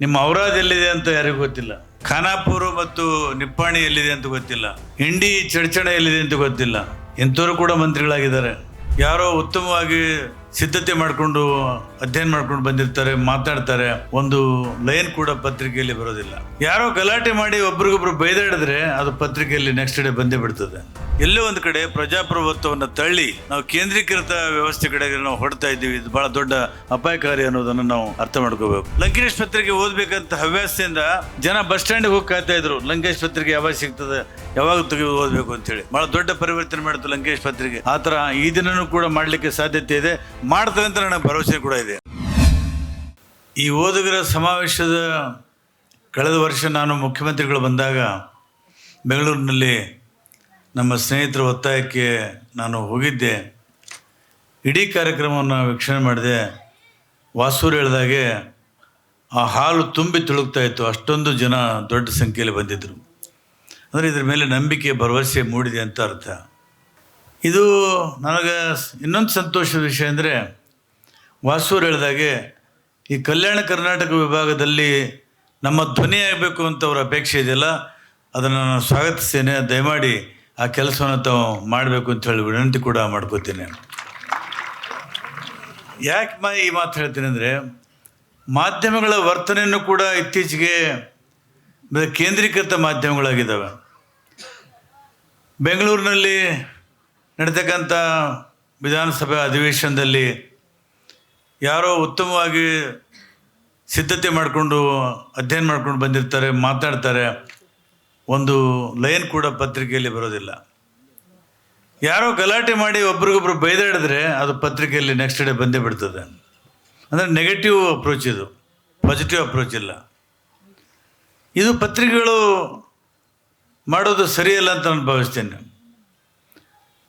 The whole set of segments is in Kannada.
ನಿಮ್ಮ ಔರಾದ್ ಎಲ್ಲಿದೆ ಅಂತ ಯಾರಿಗೂ ಗೊತ್ತಿಲ್ಲ. ಖಾನಾಪುರ ಮತ್ತು ನಿಪ್ಪಾಣಿ ಎಲ್ಲಿದೆ ಅಂತ ಗೊತ್ತಿಲ್ಲ. ಹಿಂಡಿ, ಚಡ್ಚಣ ಎಲ್ಲಿದೆ ಅಂತ ಗೊತ್ತಿಲ್ಲ. ಎಂಥವರು ಕೂಡ ಮಂತ್ರಿಗಳಾಗಿದ್ದಾರೆ. ಯಾರೋ ಉತ್ತಮವಾಗಿ ಸಿದ್ಧತೆ ಮಾಡಿಕೊಂಡು ಅಧ್ಯಯನ ಮಾಡ್ಕೊಂಡು ಬಂದಿರ್ತಾರೆ, ಮಾತಾಡ್ತಾರೆ. ಒಂದು ಲೈನ್ ಕೂಡ ಪತ್ರಿಕೆಯಲ್ಲಿ ಬರೋದಿಲ್ಲ. ಯಾರೋ ಗಲಾಟೆ ಮಾಡಿ ಒಬ್ರಿಗೊಬ್ರು ಬೈದಾಡಿದ್ರೆ ಅದು ಪತ್ರಿಕೆಯಲ್ಲಿ ನೆಕ್ಸ್ಟ್ ಡೇ ಬಂದೇ ಬಿಡ್ತದೆ. ಎಲ್ಲೋ ಒಂದು ಕಡೆ ಪ್ರಜಾಪ್ರಭುತ್ವವನ್ನು ತಳ್ಳಿ ನಾವು ಕೇಂದ್ರೀಕೃತ ವ್ಯವಸ್ಥೆ ಕಡೆಗೆ ನಾವು ಹೊಡ್ತಾ ಇದ್ದೀವಿ. ಇದು ಬಹಳ ದೊಡ್ಡ ಅಪಾಯಕಾರಿ ಅನ್ನೋದನ್ನು ನಾವು ಅರ್ಥ ಮಾಡ್ಕೋಬೇಕು. ಲಂಕೇಶ್ ಪತ್ರಿಕೆ ಓದ್ಬೇಕಂತ ಹವ್ಯಾಸದಿಂದ ಜನ ಬಸ್ ಸ್ಟ್ಯಾಂಡ್ ಹೋಗಿ ಕಾಯ್ತಾ ಇದ್ರು. ಲಂಕೇಶ್ ಪತ್ರಿಕೆ ಯಾವಾಗ ಸಿಗ್ತದೆ, ಯಾವಾಗ ತೆಗೆದು ಓದಬೇಕು ಅಂತೇಳಿ ಬಹಳ ದೊಡ್ಡ ಪರಿವರ್ತನೆ ಮಾಡಿತು ಲಂಕೇಶ್ ಪತ್ರಿಕೆ. ಆ ಥರ ಈ ದಿನನೂ ಕೂಡ ಮಾಡಲಿಕ್ಕೆ ಸಾಧ್ಯತೆ ಇದೆ. ಮಾಡ್ತಾರೆ ಅಂತ ನನಗೆ ಭರವಸೆ ಕೂಡ ಇದೆ. ಈ ಓದುಗರ ಸಮಾವೇಶದ ಕಳೆದ ವರ್ಷ ನಾನು ಮುಖ್ಯಮಂತ್ರಿಗಳು ಬಂದಾಗ ಬೆಂಗಳೂರಿನಲ್ಲಿ ನಮ್ಮ ಸ್ನೇಹಿತರ ಒತ್ತಾಯಕ್ಕೆ ನಾನು ಹೋಗಿದ್ದೆ. ಇಡೀ ಕಾರ್ಯಕ್ರಮವನ್ನು ವೀಕ್ಷಣೆ ಮಾಡಿದೆ. ವಾಸೂರು ಹೇಳಿದಾಗೆ ಆ ಹಾಲು ತುಂಬಿ ತುಳುಕ್ತಾ ಇತ್ತು. ಅಷ್ಟೊಂದು ಜನ ದೊಡ್ಡ ಸಂಖ್ಯೆಯಲ್ಲಿ ಬಂದಿದ್ದರು ಅಂದರೆ ಇದ್ರ ಮೇಲೆ ನಂಬಿಕೆ, ಭರವಸೆ ಮೂಡಿದೆ ಅಂತ ಅರ್ಥ. ಇದು ನನಗೆ ಇನ್ನೊಂದು ಸಂತೋಷದ ವಿಷಯ ಅಂದರೆ ವಾಸೂರು ಹೇಳಿದಾಗೆ ಈ ಕಲ್ಯಾಣ ಕರ್ನಾಟಕ ವಿಭಾಗದಲ್ಲಿ ನಮ್ಮ ಧ್ವನಿ ಆಗಬೇಕು ಅಂತ ಅವರ ಅಪೇಕ್ಷೆ ಇದೆಯಲ್ಲ, ಅದನ್ನು ನಾನು ಸ್ವಾಗತಿಸ್ತೇನೆ. ದಯಮಾಡಿ ಆ ಕೆಲಸವನ್ನು ತಾವು ಮಾಡಬೇಕು ಅಂತ ಹೇಳಿ ವಿನಂತಿ ಕೂಡ ಮಾಡ್ಕೋತೀನಿ. ಯಾಕೆ ಮಾ ಈ ಮಾತು ಹೇಳ್ತೀನಿ ಅಂದರೆ, ಮಾಧ್ಯಮಗಳ ವರ್ತನೆಯನ್ನು ಕೂಡ ಇತ್ತೀಚೆಗೆ ಕೇಂದ್ರೀಕೃತ ಮಾಧ್ಯಮಗಳಾಗಿದ್ದಾವೆ. ಬೆಂಗಳೂರಿನಲ್ಲಿ ನಡೀತಕ್ಕಂಥ ವಿಧಾನಸಭೆ ಅಧಿವೇಶನದಲ್ಲಿ ಯಾರೋ ಉತ್ತಮವಾಗಿ ಸಿದ್ಧತೆ ಮಾಡಿಕೊಂಡು, ಅಧ್ಯಯನ ಮಾಡ್ಕೊಂಡು ಬಂದಿರ್ತಾರೆ, ಮಾತಾಡ್ತಾರೆ. ಒಂದು ಲೈನ್ ಕೂಡ ಪತ್ರಿಕೆಯಲ್ಲಿ ಬರೋದಿಲ್ಲ. ಯಾರೋ ಗಲಾಟೆ ಮಾಡಿ ಒಬ್ರಿಗೊಬ್ರು ಬೈದಾಡಿದ್ರೆ ಅದು ಪತ್ರಿಕೆಯಲ್ಲಿ ನೆಕ್ಸ್ಟ್ ಡೇ ಬಂದೇ ಬಿಡ್ತದೆ. ಅಂದರೆ ನೆಗೆಟಿವ್ ಅಪ್ರೋಚ್ ಇದು. ಪಾಸಿಟಿವ್ ಅಪ್ರೋಚ್ ಇಲ್ಲ. ಇದು ಪತ್ರಿಕೆಗಳು ಮಾಡೋದು ಸರಿಯಲ್ಲ ಅಂತ ನಾನು ಭಾವಿಸ್ತೇನೆ.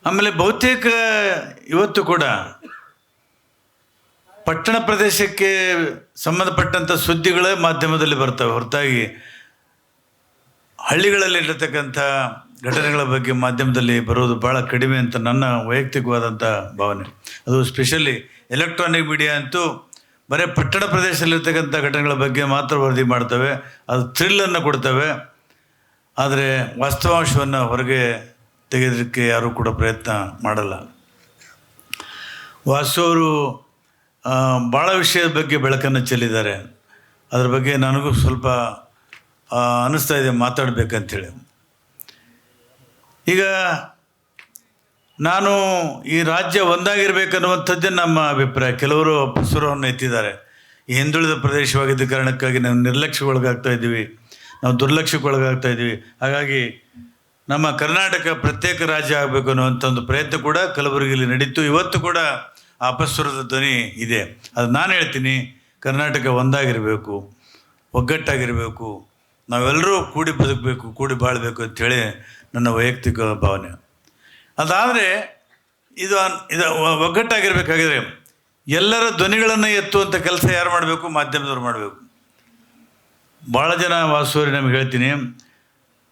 ಆಮೇಲೆ ಬಹುತೇಕ ಇವತ್ತು ಕೂಡ ಪಟ್ಟಣ ಪ್ರದೇಶಕ್ಕೆ ಸಂಬಂಧಪಟ್ಟಂಥ ಸುದ್ದಿಗಳೇ ಮಾಧ್ಯಮದಲ್ಲಿ ಬರ್ತವೆ. ಹೊರತಾಗಿ ಹಳ್ಳಿಗಳಲ್ಲಿ ಇರತಕ್ಕಂಥ ಘಟನೆಗಳ ಬಗ್ಗೆ ಮಾಧ್ಯಮದಲ್ಲಿ ಬರೋದು ಭಾಳ ಕಡಿಮೆ ಅಂತ ನನ್ನ ವೈಯಕ್ತಿಕವಾದಂಥ ಭಾವನೆ. ಅದು ಸ್ಪೆಷಲಿ ಎಲೆಕ್ಟ್ರಾನಿಕ್ ಮೀಡಿಯಾ ಅಂತೂ ಬರೀ ಪಟ್ಟಣ ಪ್ರದೇಶದಲ್ಲಿರ್ತಕ್ಕಂಥ ಘಟನೆಗಳ ಬಗ್ಗೆ ಮಾತ್ರ ವರದಿ ಮಾಡ್ತವೆ. ಅದು ಥ್ರಿಲ್ಲನ್ನು ಕೊಡ್ತವೆ. ಆದರೆ ವಾಸ್ತವಾಂಶವನ್ನು ಹೊರಗೆ ತೆಗೆಯೋದಕ್ಕೆ ಯಾರೂ ಕೂಡ ಪ್ರಯತ್ನ ಮಾಡಲ್ಲ. ವಾಸು ಅವರು ಭಾಳ ವಿಷಯದ ಬಗ್ಗೆ ಬೆಳಕನ್ನು ಚೆಲ್ಲಿದ್ದಾರೆ. ಅದ್ರ ಬಗ್ಗೆ ನನಗೂ ಸ್ವಲ್ಪ ಅನ್ನಿಸ್ತಾ ಇದೆ ಮಾತಾಡಬೇಕಂಥೇಳಿ ಈಗ ನಾನು ಈ ರಾಜ್ಯ ಒಂದಾಗಿರಬೇಕನ್ನುವಂಥದ್ದೇ ನಮ್ಮ ಅಭಿಪ್ರಾಯ. ಕೆಲವರು ಸುರವನ್ನು ಎತ್ತಿದ್ದಾರೆ. ಈ ಹಿಂದುಳಿದ ಪ್ರದೇಶವಾಗಿದ್ದ ಕಾರಣಕ್ಕಾಗಿ ನಾವು ನಿರ್ಲಕ್ಷ್ಯಕ್ಕೊಳಗಾಗ್ತಾ ಇದ್ದೀವಿ. ನಾವು ದುರ್ಲಕ್ಷ್ಯಕ್ಕೊಳಗಾಗ್ತಾ ಇದ್ದೀವಿ. ಹಾಗಾಗಿ ನಮ್ಮ ಕರ್ನಾಟಕ ಪ್ರತ್ಯೇಕ ರಾಜ್ಯ ಆಗಬೇಕು ಅನ್ನುವಂಥ ಒಂದು ಪ್ರಯತ್ನ ಕೂಡ ಕಲಬುರಗಿಯಲ್ಲಿ ನಡೀತು. ಇವತ್ತು ಕೂಡ ಅಪಸ್ವರದ ಧ್ವನಿ ಇದೆ. ಅದು ನಾನು ಹೇಳ್ತೀನಿ, ಕರ್ನಾಟಕ ಒಂದಾಗಿರಬೇಕು, ಒಗ್ಗಟ್ಟಾಗಿರಬೇಕು, ನಾವೆಲ್ಲರೂ ಕೂಡಿ ಬದುಕಬೇಕು, ಕೂಡಿ ಬಾಳಬೇಕು ಅಂಥೇಳಿ ನನ್ನ ವೈಯಕ್ತಿಕ ಭಾವನೆ. ಅದಾದರೆ, ಇದು ಇದು ಒಗ್ಗಟ್ಟಾಗಿರಬೇಕಾಗಿದ್ರೆ ಎಲ್ಲರ ಧ್ವನಿಗಳನ್ನು ಎತ್ತುವಂಥ ಕೆಲಸ ಯಾರು ಮಾಡಬೇಕು? ಮಾಧ್ಯಮದವ್ರು ಮಾಡಬೇಕು. ಭಾಳ ಜನ ವಾಸುವರಿ ನಮಗೆ ಹೇಳ್ತೀನಿ,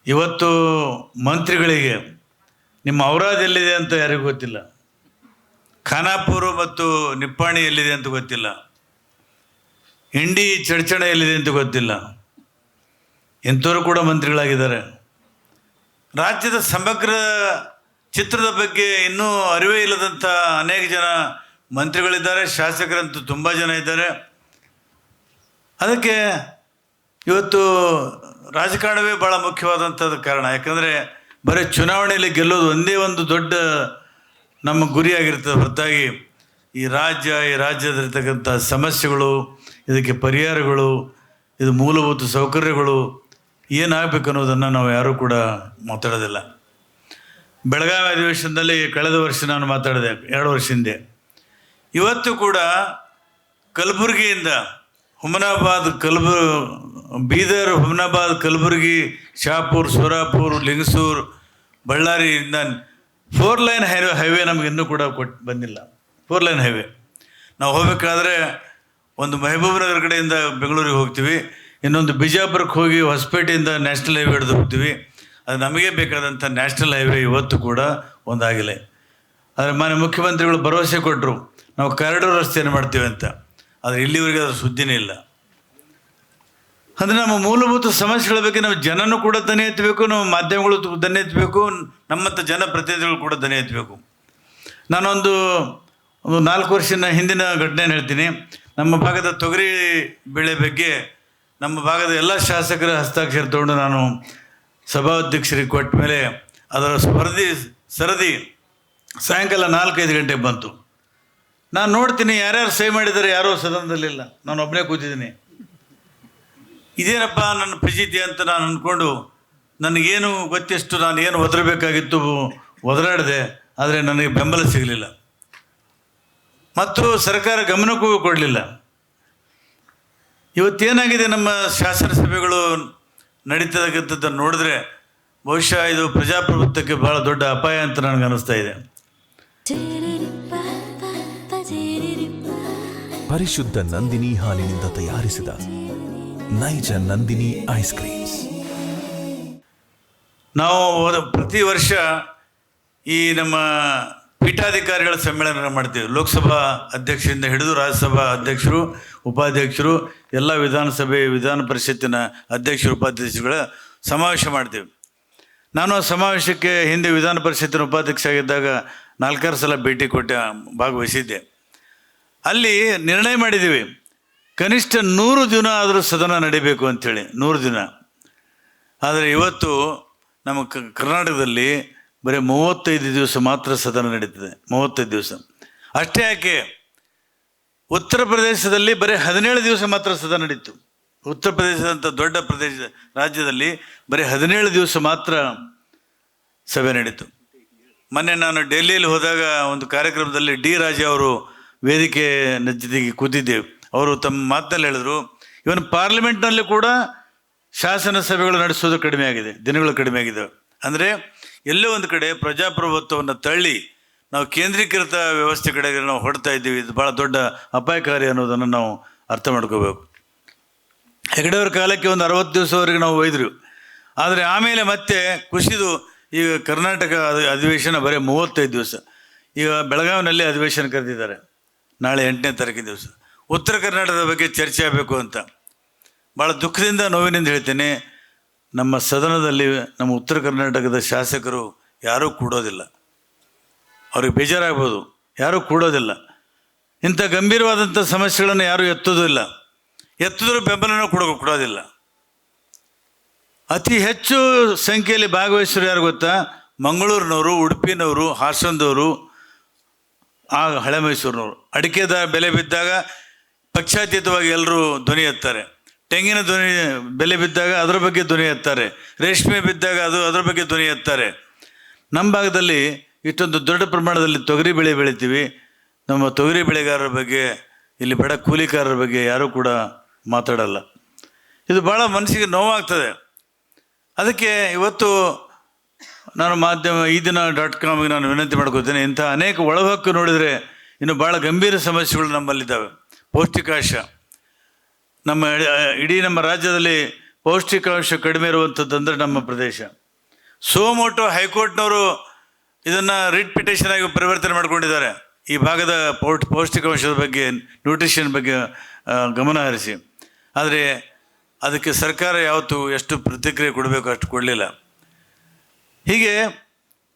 ಇವತ್ತು ಮಂತ್ರಿಗಳಿಗೆ ನಿಮ್ಮ ಔರಾದ್ ಎಲ್ಲಿದೆ ಅಂತ ಯಾರಿಗೂ ಗೊತ್ತಿಲ್ಲ. ಖಾನಾಪುರ ಮತ್ತು ನಿಪ್ಪಾಣಿ ಎಲ್ಲಿದೆ ಅಂತ ಗೊತ್ತಿಲ್ಲ. ಹಿಂಡಿ, ಚಡ್ಚಣ ಎಲ್ಲಿದೆ ಅಂತ ಗೊತ್ತಿಲ್ಲ. ಎಂಥವರು ಕೂಡ ಮಂತ್ರಿಗಳಾಗಿದ್ದಾರೆ. ರಾಜ್ಯದ ಸಮಗ್ರ ಚಿತ್ರದ ಬಗ್ಗೆ ಇನ್ನೂ ಅರಿವೇ ಇಲ್ಲದಂಥ ಅನೇಕ ಜನ ಮಂತ್ರಿಗಳಿದ್ದಾರೆ. ಶಾಸಕರಂತೂ ತುಂಬ ಜನ ಇದ್ದಾರೆ. ಅದಕ್ಕೆ ಇವತ್ತು ರಾಜಕಾರಣವೇ ಭಾಳ ಮುಖ್ಯವಾದಂಥದ್ದು ಕಾರಣ. ಯಾಕಂದರೆ ಬರೀ ಚುನಾವಣೆಯಲ್ಲಿ ಗೆಲ್ಲೋದು ಒಂದೇ ಒಂದು ದೊಡ್ಡ ನಮ್ಮ ಗುರಿಯಾಗಿರ್ತದೆ ಹೊರತಾಗಿ ಈ ರಾಜ್ಯ, ಈ ರಾಜ್ಯದಲ್ಲಿರ್ತಕ್ಕಂಥ ಸಮಸ್ಯೆಗಳು, ಇದಕ್ಕೆ ಪರಿಹಾರಗಳು, ಇದು ಮೂಲಭೂತ ಸೌಕರ್ಯಗಳು ಏನಾಗಬೇಕು ಅನ್ನೋದನ್ನು ನಾವು ಯಾರೂ ಕೂಡ ಮಾತಾಡೋದಿಲ್ಲ. ಬೆಳಗಾವಿ ಅಧಿವೇಶನದಲ್ಲಿ ಕಳೆದ ವರ್ಷ ನಾನು ಮಾತಾಡಿದೆ, ಎರಡು ವರ್ಷ ಹಿಂದೆ. ಇವತ್ತು ಕೂಡ ಕಲಬುರಗಿಯಿಂದ ಹುಮನಾಬಾದ್ ಕಲಬು, ಬೀದರ್, ಹುಮನಾಬಾದ್, ಕಲಬುರಗಿ, ಶಾಪುರ್, ಸೋರಾಪುರ್, ಲಿಂಗಸೂರ್, ಬಳ್ಳಾರಿಯಿಂದ ಫೋರ್ ಲೈನ್ ಹೈವೇ ಹೈವೇ ನಮಗೆ ಇನ್ನೂ ಕೂಡ ಕೊಟ್ಟು ಬಂದಿಲ್ಲ. ಫೋರ್ ಲೈನ್ ಹೈವೇ ನಾವು ಹೋಗಬೇಕಾದ್ರೆ ಒಂದು ಮಹಬೂಬ್ನಗರ ಕಡೆಯಿಂದ ಬೆಂಗಳೂರಿಗೆ ಹೋಗ್ತೀವಿ. ಇನ್ನೊಂದು ಬಿಜಾಪುರಕ್ಕೆ ಹೋಗಿ ಹೊಸಪೇಟೆಯಿಂದ ನ್ಯಾಷನಲ್ ಹೈವೇ ಹಿಡಿದು ಹೋಗ್ತೀವಿ. ಅದು ನಮಗೆ ಬೇಕಾದಂಥ ನ್ಯಾಷನಲ್ ಹೈವೇ ಇವತ್ತು ಕೂಡ ಒಂದಾಗಿಲ್ಲ. ಆದರೆ ಮಾನ್ಯ ಮುಖ್ಯಮಂತ್ರಿಗಳು ಭರವಸೆ ಕೊಟ್ಟರು ನಾವು ಕಾರಿಡೋರ್ ರಸ್ತೆಯನ್ನು ಮಾಡ್ತೀವಿ ಅಂತ. ಆದರೆ ಇಲ್ಲಿವರೆಗೆ ಅದರ ಸುದ್ದಿನೇ ಇಲ್ಲ. ಅಂದರೆ ನಮ್ಮ ಮೂಲಭೂತ ಸಮಸ್ಯೆಗಳ ಬಗ್ಗೆ ನಾವು ಜನನೂ ಕೂಡ ದನಿ ಎತ್ತಬೇಕು, ನಮ್ಮ ಮಾಧ್ಯಮಗಳು ದನೆ ಎತ್ತಬೇಕು, ನಮ್ಮಂಥ ಜನಪ್ರತಿನಿಧಿಗಳು ಕೂಡ ದನಿ ಎತ್ತಬೇಕು. ನಾನೊಂದು, ಒಂದು ನಾಲ್ಕು ವರ್ಷದ ಹಿಂದಿನ ಘಟನೆ ಹೇಳ್ತೀನಿ. ನಮ್ಮ ಭಾಗದ ತೊಗರಿ ಬೆಳೆ ಬಗ್ಗೆ ನಮ್ಮ ಭಾಗದ ಎಲ್ಲ ಶಾಸಕರ ಹಸ್ತಾಕ್ಷರ ತಗೊಂಡು ನಾನು ಸಭಾಧ್ಯಕ್ಷರಿಗೆ ಕೊಟ್ಟ ಮೇಲೆ ಅದರ ಸ್ಪರ್ಧಿ, ಸರದಿ ಸಾಯಂಕಾಲ ನಾಲ್ಕೈದು ಗಂಟೆಗೆ ಬಂತು. ನಾನು ನೋಡ್ತೀನಿ ಯಾರ್ಯಾರು ಸಹಿ ಮಾಡಿದ್ದಾರೆ, ಯಾರೋ ಸದನದಲ್ಲಿಲ್ಲ. ನಾನು ಒಬ್ಬನೇ ಕೂತಿದ್ದೀನಿ. ಇದೇನಪ್ಪ ನನ್ನ ಫಜಿತಿ ಅಂತ ನಾನು ಅಂದ್ಕೊಂಡು ನನಗೇನು ಗೊತ್ತಿಷ್ಟು ನಾನು ಏನು ಒದರಬೇಕಾಗಿತ್ತು ಒದರಾಡಿದೆ, ಆದರೆ ನನಗೆ ಬೆಂಬಲ ಸಿಗಲಿಲ್ಲ. ಮತ್ತು ಸರ್ಕಾರ ಗಮನಕ್ಕೂ ಕೊಡಲಿಲ್ಲ. ಇವತ್ತೇನಾಗಿದೆ ನಮ್ಮ ಶಾಸನಸಭೆಗಳು ನಡೀತಕ್ಕಂಥದ್ದನ್ನು ನೋಡಿದ್ರೆ ಬಹುಶಃ ಇದು ಪ್ರಜಾಪ್ರಭುತ್ವಕ್ಕೆ ಬಹಳ ದೊಡ್ಡ ಅಪಾಯ ಅಂತ ನನಗೆ ಅನಿಸ್ತಾ ಇದೆ. ಪರಿಶುದ್ಧ ನಂದಿನಿ ಹಾಲಿನಿಂದ ತಯಾರಿಸಿದ ನೈಜ ನಂದಿನಿ ಐಸ್ ಕ್ರೀಮ್ಸ್ ನಾವು ಪ್ರತಿ ವರ್ಷ ಈ ನಮ್ಮ ಪೀಠಾಧಿಕಾರಿಗಳ ಸಮ್ಮೇಳನ ಮಾಡ್ತೀವಿ. ಲೋಕಸಭಾ ಅಧ್ಯಕ್ಷರಿಂದ ಹಿಡಿದು ರಾಜ್ಯಸಭಾ ಅಧ್ಯಕ್ಷರು, ಉಪಾಧ್ಯಕ್ಷರು, ಎಲ್ಲ ವಿಧಾನಸಭೆ ವಿಧಾನ ಪರಿಷತ್ತಿನ ಅಧ್ಯಕ್ಷರು, ಉಪಾಧ್ಯಕ್ಷರುಗಳ ಸಮಾವೇಶ ಮಾಡ್ತೀವಿ. ನಾನು ಸಮಾವೇಶಕ್ಕೆ ಹಿಂದೆ ವಿಧಾನ ಪರಿಷತ್ತಿನ ಉಪಾಧ್ಯಕ್ಷ ಆಗಿದ್ದಾಗ ನಾಲ್ಕಾರು ಸಲ ಭೇಟಿ ಕೊಟ್ಟೆ ಭಾಗವಹಿಸಿದ್ದೆ. ಅಲ್ಲಿ ನಿರ್ಣಯ ಮಾಡಿದ್ದೀವಿ. ಕನಿಷ್ಠ ನೂರು ದಿನ ಆದರೂ ಸದನ ನಡಿಬೇಕು ಅಂಥೇಳಿ ನೂರು ದಿನ. ಆದರೆ ಇವತ್ತು ನಮ್ಮ ಕರ್ನಾಟಕದಲ್ಲಿ ಬರೀ ಮೂವತ್ತೈದು ದಿವಸ ಮಾತ್ರ ಸದನ ನಡೀತದೆ, ಮೂವತ್ತೈದು ದಿವಸ. ಅಷ್ಟೇ ಯಾಕೆ? ಉತ್ತರ ಪ್ರದೇಶದಲ್ಲಿ ಬರೀ ಹದಿನೇಳು ದಿವಸ ಮಾತ್ರ ಸದನ ನಡೀತು. ಉತ್ತರ ಪ್ರದೇಶದಂಥ ದೊಡ್ಡ ಪ್ರದೇಶ, ರಾಜ್ಯದಲ್ಲಿ ಬರೀ ಹದಿನೇಳು ದಿವಸ ಮಾತ್ರ ಸಭೆ ನಡೀತು. ಮೊನ್ನೆ ನಾನು ಡೆಲ್ಲಿಯಲ್ಲಿ ಹೋದಾಗ ಒಂದು ಕಾರ್ಯಕ್ರಮದಲ್ಲಿ ಡಿ ರಾಜಾ ಅವರು ವೇದಿಕೆ ಜೊತೆಗೆ ಕೂತಿದ್ದೇವೆ. ಅವರು ತಮ್ಮ ಮಾತಿನಲ್ಲಿ ಹೇಳಿದ್ರು, ಇವನ್ ಪಾರ್ಲಿಮೆಂಟ್ನಲ್ಲಿ ಕೂಡ ಶಾಸನ ಸಭೆಗಳು ನಡೆಸೋದು ಕಡಿಮೆ ಆಗಿದೆ, ದಿನಗಳು ಕಡಿಮೆ ಆಗಿದೆ. ಅಂದರೆ ಎಲ್ಲೋ ಒಂದು ಕಡೆ ಪ್ರಜಾಪ್ರಭುತ್ವವನ್ನು ತಳ್ಳಿ ನಾವು ಕೇಂದ್ರೀಕೃತ ವ್ಯವಸ್ಥೆ ಕಡೆಗೆ ನಾವು ಹೊಡ್ತಾ ಇದ್ದೀವಿ, ಇದು ಭಾಳ ದೊಡ್ಡ ಅಪಾಯಕಾರಿ ಅನ್ನೋದನ್ನು ನಾವು ಅರ್ಥ ಮಾಡ್ಕೋಬೇಕು. ಹೆಗಡೆಯವ್ರ ಕಾಲಕ್ಕೆ ಒಂದು ಅರವತ್ತು ದಿವಸವರೆಗೆ ನಾವು ಒಯ್ದ್ರು. ಆದರೆ ಆಮೇಲೆ ಮತ್ತೆ ಕುಸಿದು ಈಗ ಕರ್ನಾಟಕ ಅಧಿವೇಶನ ಬರೀ ಮೂವತ್ತೈದು ದಿವಸ. ಈಗ ಬೆಳಗಾವಿನಲ್ಲಿ ಅಧಿವೇಶನ ಕರೆದಿದ್ದಾರೆ, ನಾಳೆ ಎಂಟನೇ ತಾರೀಕಿನ ದಿವಸ. ಉತ್ತರ ಕರ್ನಾಟಕದ ಬಗ್ಗೆ ಚರ್ಚೆ ಆಗಬೇಕು ಅಂತ. ಭಾಳ ದುಃಖದಿಂದ ನೋವಿನಿಂದ ಹೇಳ್ತೇನೆ, ನಮ್ಮ ಸದನದಲ್ಲಿ ನಮ್ಮ ಉತ್ತರ ಕರ್ನಾಟಕದ ಶಾಸಕರು ಯಾರೂ ಕೂಡೋದಿಲ್ಲ. ಅವ್ರಿಗೆ ಬೇಜಾರಾಗ್ಬೋದು, ಯಾರೂ ಕೂಡೋದಿಲ್ಲ. ಇಂಥ ಗಂಭೀರವಾದಂಥ ಸಮಸ್ಯೆಗಳನ್ನು ಯಾರೂ ಎತ್ತೋದಿಲ್ಲ ಎತ್ತಿದ್ರೂ ಬೆಂಬಲನೂ ಕೊಡೋ ಕೊಡೋದಿಲ್ಲ. ಅತಿ ಹೆಚ್ಚು ಸಂಖ್ಯೆಯಲ್ಲಿ ಭಾಗವಹಿಸೋರು ಯಾರು ಗೊತ್ತಾ? ಮಂಗಳೂರಿನವರು, ಉಡುಪಿನವರು, ಹಾಸನದವರು, ಆ ಹಳೆ ಮೈಸೂರಿನವರು ಅಡಿಕೆದ ಬೆಲೆ ಬಿದ್ದಾಗ ಪಕ್ಷಾತೀತವಾಗಿ ಎಲ್ಲರೂ ಧ್ವನಿ ಎತ್ತಾರೆ. ತೆಂಗಿನ ಧ್ವನಿ ಬೆಲೆ ಬಿದ್ದಾಗ ಅದರ ಬಗ್ಗೆ ಧ್ವನಿ ಎತ್ತಾರೆ. ರೇಷ್ಮೆ ಬಿದ್ದಾಗ ಅದು ಅದರ ಬಗ್ಗೆ ಧ್ವನಿ ಎತ್ತಾರೆ. ನಮ್ಮ ಭಾಗದಲ್ಲಿ ಇಷ್ಟೊಂದು ದೊಡ್ಡ ಪ್ರಮಾಣದಲ್ಲಿ ತೊಗರಿ ಬೆಳೆ ಬೆಳಿತೀವಿ. ನಮ್ಮ ತೊಗರಿ ಬೆಳೆಗಾರರ ಬಗ್ಗೆ, ಇಲ್ಲಿ ಬಡ ಕೂಲಿಕಾರರ ಬಗ್ಗೆ ಯಾರೂ ಕೂಡ ಮಾತಾಡಲ್ಲ. ಇದು ಭಾಳ ಮನಸ್ಸಿಗೆ ನೋವಾಗ್ತದೆ. ಅದಕ್ಕೆ ಇವತ್ತು ನಾನು ಮಾಧ್ಯಮ, ಈ ದಿನ ಡಾಟ್ ಕಾಮ್ಗೆ ನಾನು ವಿನಂತಿ ಮಾಡ್ಕೋತೀನಿ ಇಂಥ ಅನೇಕ ಒಳಹಕ್ಕು ನೋಡಿದರೆ ಇನ್ನು ಭಾಳ ಗಂಭೀರ ಸಮಸ್ಯೆಗಳು ನಮ್ಮಲ್ಲಿದ್ದಾವೆ. ಪೌಷ್ಟಿಕಾಂಶ. ನಮ್ಮ ಇಡೀ- ನಮ್ಮ ರಾಜ್ಯದಲ್ಲಿ ಪೌಷ್ಟಿಕಾಂಶ ಕಡಿಮೆ ಇರುವಂಥದ್ದಂದ್ರೆ ನಮ್ಮ ಪ್ರದೇಶ. ಸೋಮೋಟೋ ಹೈಕೋರ್ಟ್ನವರು ಇದನ್ನು ರಿಟ್ ಪಿಟೇಷನ್ ಆಗಿ ಪರಿವರ್ತನೆ ಮಾಡಿಕೊಂಡಿದ್ದಾರೆ. ಈ ಭಾಗದ ಪೌಟ್ ಪೌಷ್ಟಿಕಾಂಶದ ಬಗ್ಗೆ ನ್ಯೂಟ್ರಿಷನ್ ಬಗ್ಗೆ ಗಮನ ಹರಿಸಿ. ಆದರೆ ಅದಕ್ಕೆ ಸರ್ಕಾರ ಯಾವತ್ತೂ ಎಷ್ಟು ಪ್ರತಿಕ್ರಿಯೆ ಕೊಡಬೇಕು ಅಷ್ಟು ಕೊಡಲಿಲ್ಲ. ಹೀಗೆ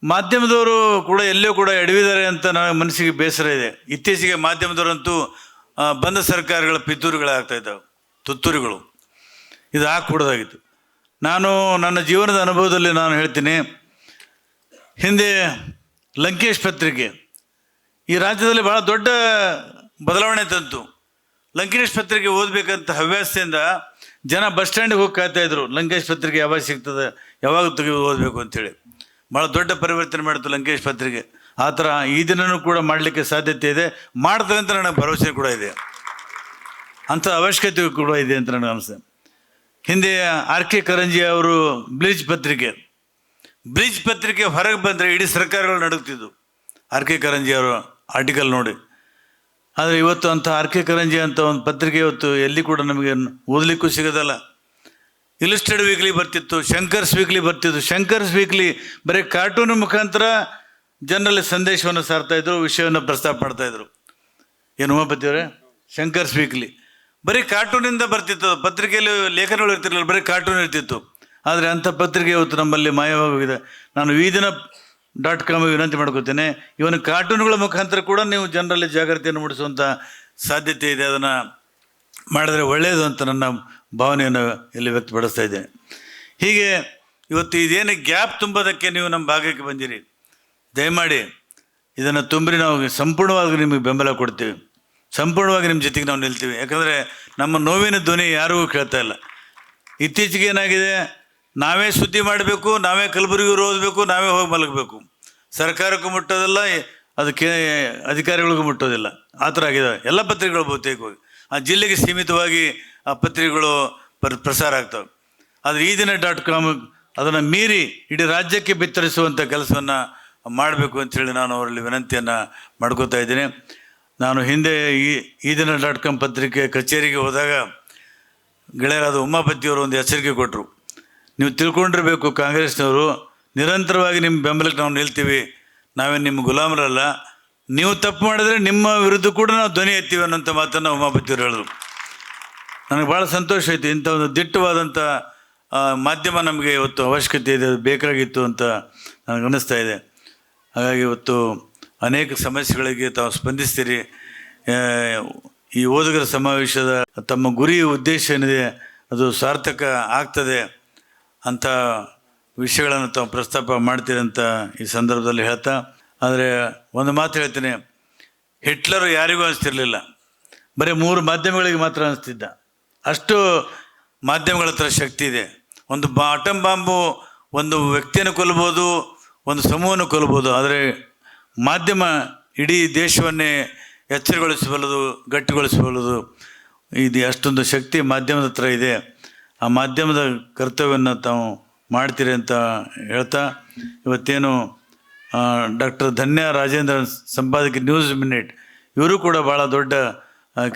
ಮಾಧ್ಯಮದವರು ಕೂಡ ಎಲ್ಲೋ ಕೂಡ ಎಡವಿದ್ದಾರೆ ಅಂತ ನನಗೆ ಮನಸ್ಸಿಗೆ ಬೇಸರ ಇದೆ. ಇತ್ತೀಚೆಗೆ ಮಾಧ್ಯಮದವರಂತೂ ಬಂದ ಸರ್ಕಾರಗಳ ಪಿತೂರುಗಳಾಗ್ತಾ ಇದ್ದಾವೆ, ತುತ್ತೂರುಗಳು. ಇದು ಹಾಕೂಡದಾಗಿತ್ತು ನಾನು ನನ್ನ ಜೀವನದ ಅನುಭವದಲ್ಲಿ ನಾನು ಹೇಳ್ತೀನಿ, ಹಿಂದೆ ಲಂಕೇಶ್ ಪತ್ರಿಕೆ, ಈ ರಾಜ್ಯದಲ್ಲಿ ಭಾಳ ದೊಡ್ಡ ಬದಲಾವಣೆ ತಂತು. ಲಂಕೇಶ್ ಪತ್ರಿಕೆ ಓದಬೇಕಂತ ಹವ್ಯಾಸದಿಂದ ಜನ ಬಸ್ ಸ್ಟ್ಯಾಂಡಿಗೆ ಹೋಗಿ ಕಾಯ್ತಾ ಇದ್ರು. ಲಂಕೇಶ್ ಪತ್ರಿಕೆ ಯಾವಾಗ ಸಿಗ್ತದೆ, ಯಾವಾಗ ತೆಗೆದು ಓದಬೇಕು ಅಂತೇಳಿ. ಭಾಳ ದೊಡ್ಡ ಪರಿವರ್ತನೆ ಮಾಡಿತು ಲಂಕೇಶ್ ಪತ್ರಿಕೆ. ಆ ಥರ ಈ ದಿನವೂ ಕೂಡ ಮಾಡಲಿಕ್ಕೆ ಸಾಧ್ಯತೆ ಇದೆ. ಮಾಡ್ತಾರೆ ಅಂತ ನನಗೆ ಭರವಸೆ ಕೂಡ ಇದೆ. ಅಂಥ ಅವಶ್ಯಕತೆ ಕೂಡ ಇದೆ ಅಂತ ನನಗೆ ಅನಿಸ್ತದೆ ಹಿಂದೆ ಆರ್ ಕೆ ಕರಂಜಿ ಅವರು ಬ್ಲೀಚ್ ಪತ್ರಿಕೆ ಬ್ಲೀಚ್ ಪತ್ರಿಕೆ ಹೊರಗೆ ಬಂದರೆ ಇಡೀ ಸರ್ಕಾರಗಳು ನಡುಗ್ತಿದ್ವು. ಆರ್ ಕೆ ಕರಂಜಿ ಅವರ ಆರ್ಟಿಕಲ್ ನೋಡಿ. ಆದರೆ ಇವತ್ತು ಅಂಥ ಆರ್ ಕೆ ಕರಂಜಿ ಅಂತ ಒಂದು ಪತ್ರಿಕೆ ಇವತ್ತು ಎಲ್ಲಿ ಕೂಡ ನಮಗೆ ಓದಲಿಕ್ಕೂ ಸಿಗೋದಲ್ಲ. ಇಲಿಸ್ಟೆಡ್ ವೀಕ್ಲಿ ಬರ್ತಿತ್ತು ಶಂಕರ್ಸ್ ವೀಕ್ಲಿ ಬರ್ತಿತ್ತು. ಶಂಕರ್ಸ್ ವೀಕ್ಲಿ ಬರೀ ಕಾರ್ಟೂನ್ ಮುಖಾಂತರ ಜನರಲ್ಲಿ ಸಂದೇಶವನ್ನು ಸಾರ್ತಾ ಇದ್ರು, ವಿಷಯವನ್ನು ಪ್ರಸ್ತಾಪ ಮಾಡ್ತಾ ಇದ್ರು. ಏನು ಉಮಾಪತಿಯವರೇ ಶಂಕರ್ಸ್ ವೀಕ್ಲಿ ಬರೀ ಕಾರ್ಟೂನಿಂದ ಬರ್ತಿತ್ತು. ಪತ್ರಿಕೆಯಲ್ಲಿ ಲೇಖನಗಳು ಇರ್ತಿರಲಿಲ್ಲ, ಬರೀ ಕಾರ್ಟೂನ್ ಇರ್ತಿತ್ತು. ಆದರೆ ಅಂಥ ಪತ್ರಿಕೆ ಇವತ್ತು ನಮ್ಮಲ್ಲಿ ಮಾಯವಾಗಿದೆ. ನಾನು ಈ ದಿನ ಡಾಟ್ ಕಾಮ್ ವಿನಂತಿ ಮಾಡ್ಕೋತೇನೆ, ಇವನು ಕಾರ್ಟೂನ್ಗಳ ಮುಖಾಂತರ ಕೂಡ ನೀವು ಜನರಲ್ಲಿ ಜಾಗೃತಿಯನ್ನು ಮೂಡಿಸುವಂಥ ಸಾಧ್ಯತೆ ಇದೆ. ಅದನ್ನು ಮಾಡಿದ್ರೆ ಒಳ್ಳೆಯದು ಅಂತ ನನ್ನ ಭಾವನೆಯನ್ನು ಇಲ್ಲಿ ವ್ಯಕ್ತಪಡಿಸ್ತಾ ಇದ್ದೇನೆ. ಹೀಗೆ ಇವತ್ತು ಇದೇನು ಗ್ಯಾಪ್ ತುಂಬೋದಕ್ಕೆ ನೀವು ನಮ್ಮ ಭಾಗಕ್ಕೆ ಬಂದಿರಿ. ದಯಮಾಡಿ ಇದನ್ನು ತುಂಬಿ ನಾವು ಸಂಪೂರ್ಣವಾಗಿ ನಿಮಗೆ ಬೆಂಬಲ ಕೊಡ್ತೀವಿ. ಸಂಪೂರ್ಣವಾಗಿ ನಿಮ್ಮ ಜೊತೆಗೆ ನಾವು ನಿಲ್ತೀವಿ. ಯಾಕಂದರೆ ನಮ್ಮ ನೋವಿನ ಧ್ವನಿ ಯಾರಿಗೂ ಕೇಳ್ತಾ ಇಲ್ಲ. ಇತ್ತೀಚೆಗೆ ಏನಾಗಿದೆ? ನಾವೇ ಸುದ್ದಿ ಮಾಡಬೇಕು, ನಾವೇ ಕಲಬುರಗಿ ಓದಬೇಕು, ನಾವೇ ಹೋಗಿ ಮಲಗಬೇಕು. ಸರ್ಕಾರಕ್ಕೂ ಮುಟ್ಟೋದಿಲ್ಲ, ಅದಕ್ಕೆ ಅಧಿಕಾರಿಗಳಿಗೂ ಮುಟ್ಟೋದಿಲ್ಲ. ಆ ಥರ ಆಗಿದೆ. ಎಲ್ಲ ಪತ್ರಿಕೆಗಳು ಬಹುತೇಕವಾಗಿ. ಆ ಜಿಲ್ಲೆಗೆ ಸೀಮಿತವಾಗಿ ಆ ಪತ್ರಿಕೆಗಳು ಪ್ರ, ಪ್ರಸಾರ ಆಗ್ತವೆ. ಆದರೆ ಈ ದಿನ ಡಾಟ್ ಕಾಮ್ ಅದನ್ನು ಮೀರಿ ಇಡೀ ರಾಜ್ಯಕ್ಕೆ ಬಿತ್ತರಿಸುವಂಥ ಕೆಲಸವನ್ನು ಮಾಡಬೇಕು ಅಂಥೇಳಿ ನಾನು ಅವರಲ್ಲಿ ವಿನಂತಿಯನ್ನು ಮಾಡ್ಕೋತಾ ಇದ್ದೀನಿ. ನಾನು ಹಿಂದೆ ಈ ಈ ದಿನ ಡಾಟ್ ಕಾಮ್ ಪತ್ರಿಕೆ ಕಚೇರಿಗೆ ಹೋದಾಗ ಗೆಳೆಯರಾದ ಉಮಾಪತಿಯವರು ಒಂದು ಎಚ್ಚರಿಕೆ ಕೊಟ್ಟರು ನೀವು ತಿಳ್ಕೊಂಡಿರಬೇಕು ಕಾಂಗ್ರೆಸ್ನವರು, ನಿರಂತರವಾಗಿ ನಿಮ್ಮ ಬೆಂಬಲಕ್ಕೆ ನಾವು ನಿಲ್ತೀವಿ. ನಾವೇ ನಿಮ್ಮ ಗುಲಾಮರಲ್ಲ. ನೀವು ತಪ್ಪು ಮಾಡಿದ್ರೆ ನಿಮ್ಮ ವಿರುದ್ಧ ಕೂಡ ನಾವು ಧ್ವನಿ ಎತ್ತೀವಿ ಅನ್ನೋಂಥ ಮಾತನ್ನು ಉಮಾಪತಿಯವರು ಹೇಳಿದ್ರು. ನನಗೆ ಭಾಳ ಸಂತೋಷ ಆಯಿತು. ಇಂಥ ಒಂದು ದಿಟ್ಟವಾದಂಥ ಮಾಧ್ಯಮ ನಮಗೆ ಇವತ್ತು ಅವಶ್ಯಕತೆ ಇದೆ, ಅದು ಬೇಕಾಗಿತ್ತು ಅಂತ ನನಗೆ ಅನ್ನಿಸ್ತಾ ಇದೆ. ಹಾಗಾಗಿ ಇವತ್ತು ಅನೇಕ ಸಮಸ್ಯೆಗಳಿಗೆ ತಾವು ಸ್ಪಂದಿಸ್ತೀರಿ. ಈ ಓದುಗರ ಸಮಾವೇಶದ ತಮ್ಮ ಗುರಿ ಉದ್ದೇಶ ಏನಿದೆ, ಅದು ಸಾರ್ಥಕ ಆಗ್ತದೆ ಅಂತ ವಿಷಯಗಳನ್ನು ತಾವು ಪ್ರಸ್ತಾಪ ಮಾಡ್ತೀರಿ ಅಂತ ಈ ಸಂದರ್ಭದಲ್ಲಿ ಹೇಳ್ತಾ, ಆದರೆ ಒಂದು ಮಾತು ಹೇಳ್ತೀನಿ. ಹಿಟ್ಲರ್ ಯಾರಿಗೂ ಅನಿಸ್ತಿರ್ಲಿಲ್ಲ. ಬರೀ ಮೂರು ಮಾಧ್ಯಮಗಳಿಗೆ ಮಾತ್ರ ಅನಿಸ್ತಿದ್ದ. ಅಷ್ಟು ಮಾಧ್ಯಮಗಳ ಹತ್ರ ಶಕ್ತಿ ಇದೆ. ಒಂದು ಬಾಟಮ್ ಬಾಂಬು ಒಂದು ವ್ಯಕ್ತಿಯನ್ನು ಕೊಲ್ಬೋದು ಒಂದು ಸಮೂಹವನ್ನು ಕೊಲ್ಬೋದು, ಆದರೆ ಮಾಧ್ಯಮ ಇಡೀ ದೇಶವನ್ನೇ ಎಚ್ಚರಗೊಳಿಸಬಲ್ಲದು, ಗಟ್ಟಿಗೊಳಿಸಬಲ್ಲದು. ಇದು ಅಷ್ಟೊಂದು ಶಕ್ತಿ ಮಾಧ್ಯಮದ ಹತ್ರ ಇದೆ. ಆ ಮಾಧ್ಯಮದ ಕರ್ತವ್ಯವನ್ನು ತಾವು ಮಾಡ್ತೀರಿ ಅಂತ ಹೇಳ್ತಾ, ಇವತ್ತೇನು ಡಾಕ್ಟರ್ ಧನ್ಯ ರಾಜೇಂದ್ರ ಸಂಪಾದಕಿ ನ್ಯೂಸ್ ಮಿನಿಟ್, ಇವರು ಕೂಡ ಭಾಳ ದೊಡ್ಡ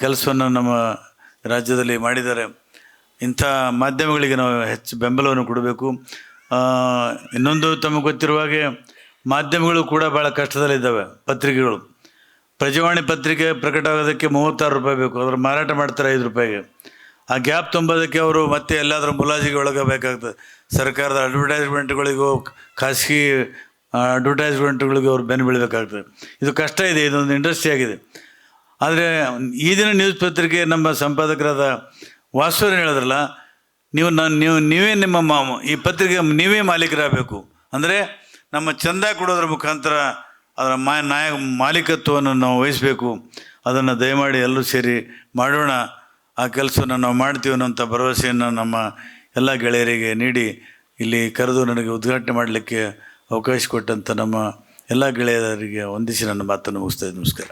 ಕೆಲಸವನ್ನು ನಮ್ಮ ರಾಜ್ಯದಲ್ಲಿ ಮಾಡಿದ್ದಾರೆ. ಇಂಥ ಮಾಧ್ಯಮಗಳಿಗೆ ನಾವು ಹೆಚ್ಚು ಬೆಂಬಲವನ್ನು ಕೊಡಬೇಕು. ಇನ್ನೊಂದು ತಮಗೆ ಗೊತ್ತಿರುವ ಹಾಗೆ ಮಾಧ್ಯಮಗಳು ಕೂಡ ಭಾಳ ಕಷ್ಟದಲ್ಲಿದ್ದಾವೆ ಪತ್ರಿಕೆಗಳು. ಪ್ರಜಾವಾಣಿ ಪತ್ರಿಕೆ ಪ್ರಕಟ ಆಗೋದಕ್ಕೆ ಮೂವತ್ತಾರು ರೂಪಾಯಿ ಬೇಕು ಅದ್ರ ಮಾರಾಟ ಮಾಡ್ತಾರೆ ಐದು ರೂಪಾಯಿಗೆ. ಆ ಗ್ಯಾಪ್ ತುಂಬೋದಕ್ಕೆ ಅವರು ಮತ್ತೆ ಎಲ್ಲಾದರೂ ಮುಲಾಜಿಗೆ ಒಳಗಬೇಕಾಗ್ತದೆ ಸರ್ಕಾರದ ಅಡ್ವರ್ಟೈಸ್ಮೆಂಟ್ಗಳಿಗೂ ಖಾಸಗಿ ಅಡ್ವರ್ಟೈಸ್ಮೆಂಟ್ಗಳಿಗೂ ಅವ್ರು ಬೆನ್ನು ಬೀಳಬೇಕಾಗ್ತದೆ. ಇದು ಕಷ್ಟ ಇದೆ, ಇದೊಂದು ಇಂಡಸ್ಟ್ರಿ ಆಗಿದೆ. ಆದರೆ ಈ ದಿನ ನ್ಯೂಸ್ ಪತ್ರಿಕೆ ನಮ್ಮ ಸಂಪಾದಕರಾದ ವಾಸುವನ್ ಹೇಳಿದ್ರಲ್ಲ ನೀವು ನಾನು ನೀವು, ನೀವೇ ನಿಮ್ಮ ಮಾಮ ಈ ಪತ್ರಿಕೆ ನೀವೇ ಮಾಲೀಕರಾಗಬೇಕು. ಅಂದರೆ ನಮ್ಮ ಚಂದ ಕೊಡೋದ್ರ ಮುಖಾಂತರ ಅದರ ಮಾ, ನಾಯ, ಮಾಲೀಕತ್ವವನ್ನು ನಾವು ವಹಿಸಬೇಕು. ಅದನ್ನು ದಯಮಾಡಿ ಎಲ್ಲರೂ ಸೇರಿ ಮಾಡೋಣ. ಆ ಕೆಲಸವನ್ನು ನಾವು ಮಾಡ್ತೀವಿ ಅನ್ನೋಂಥ ಭರವಸೆಯನ್ನು ನಮ್ಮ ಎಲ್ಲ ಗೆಳೆಯರಿಗೆ ನೀಡಿ ಇಲ್ಲಿ ಕರೆದು ನನಗೆ ಉದ್ಘಾಟನೆ ಮಾಡಲಿಕ್ಕೆ ಅವಕಾಶ ಕೊಟ್ಟಂಥ ನಮ್ಮ ಎಲ್ಲ ಗೆಳೆಯರಿಗೆ ವಂದಿಸಿ ನನ್ನ ಮಾತನ್ನು ಮುಗಿಸ್ತಾ ನಮಸ್ಕಾರ.